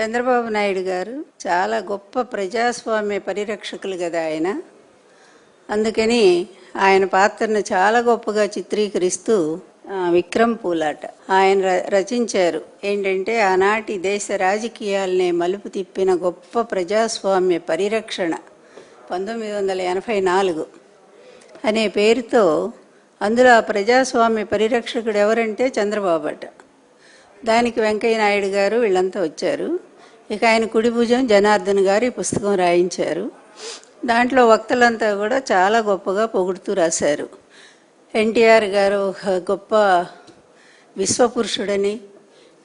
చంద్రబాబు నాయుడు గారు చాలా గొప్ప ప్రజాస్వామ్య పరిరక్షకులు కదా ఆయన. అందుకని ఆయన పాత్రను చాలా గొప్పగా చిత్రీకరిస్తూ విక్రమ్ పూలాట ఆయన ర- రచించారు. ఏంటంటే ఆనాటి దేశ రాజకీయాలనే మలుపు తిప్పిన గొప్ప ప్రజాస్వామ్య పరిరక్షణ పంతొమ్మిది వందల ఎనభై నాలుగు అనే పేరుతో అందులో ఆ ప్రజాస్వామ్య పరిరక్షకుడు ఎవరంటే చంద్రబాబు అట. దానికి వెంకయ్య నాయుడు గారు వీళ్ళంతా వచ్చారు. ఇక ఆయన కుడి భుజం జనార్దన్ గారు ఈ పుస్తకం రాయించారు. దాంట్లో వక్తలంతా కూడా చాలా గొప్పగా పొగుడుతూ రాశారు. ఎన్టీఆర్ గారు ఒక గొప్ప విశ్వపురుషుడని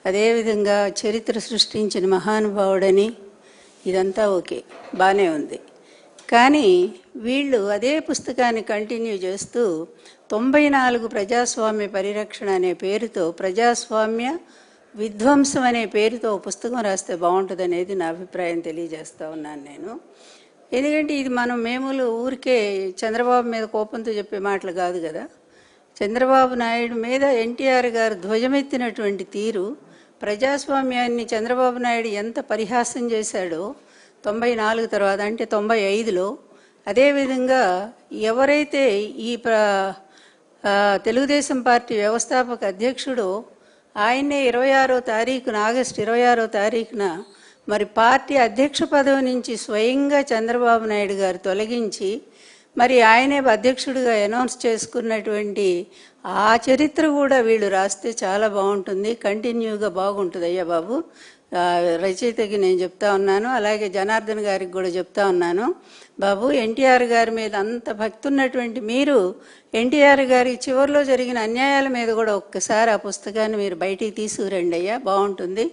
అదేవిధంగా చరిత్ర సృష్టించిన మహానుభావుడని ఇదంతా ఓకే బాగానే ఉంది. కానీ వీళ్ళు అదే పుస్తకాన్ని కంటిన్యూ చేస్తూ తొంభై నాలుగు ప్రజాస్వామ్య పరిరక్షణ అనే పేరుతో ప్రజాస్వామ్య విధ్వంసం అనే పేరుతో పుస్తకం రాస్తే బాగుంటుంది అనేది నా అభిప్రాయం తెలియజేస్తూ ఉన్నాను నేను. ఎందుకంటే ఇది మనం మేములు ఊరికే చంద్రబాబు మీద కోపంతో చెప్పే మాటలు కాదు కదా. చంద్రబాబు నాయుడు మీద ఎన్టీఆర్ గారు ధ్వజమెత్తినటువంటి తీరు ప్రజాస్వామ్యాన్ని చంద్రబాబు నాయుడు ఎంత పరిహాసం చేశాడో తొంభై నాలుగు తర్వాత అంటే తొంభై ఐదులో అదేవిధంగా ఎవరైతే ఈ ప్ర తెలుగుదేశం పార్టీ వ్యవస్థాపక అధ్యక్షుడు ఆయన్నే ఇరవై ఆరో తారీఖున ఆగస్టు ఇరవై ఆరో తారీఖున మరి పార్టీ అధ్యక్ష పదవి నుంచి స్వయంగా చంద్రబాబు నాయుడు గారు తొలగించి మరి ఆయనే అధ్యక్షుడిగా అనౌన్స్ చేసుకున్నటువంటి ఆ చరిత్ర కూడా వీళ్ళు రాస్తే చాలా బాగుంటుంది కంటిన్యూగా బాగుంటుంది అయ్యా బాబు రచయితకి నేను చెప్తా ఉన్నాను అలాగే జనార్దన్ గారికి కూడా చెప్తా ఉన్నాను. బాబు ఎన్టీఆర్ గారి మీద అంత భక్తి ఉన్నటువంటి మీరు ఎన్టీఆర్ గారి చివరిలో జరిగిన అన్యాయాల మీద కూడా ఒక్కసారి ఆ పుస్తకాన్ని మీరు బయటికి తీసుకురండి అయ్యా బాగుంటుంది.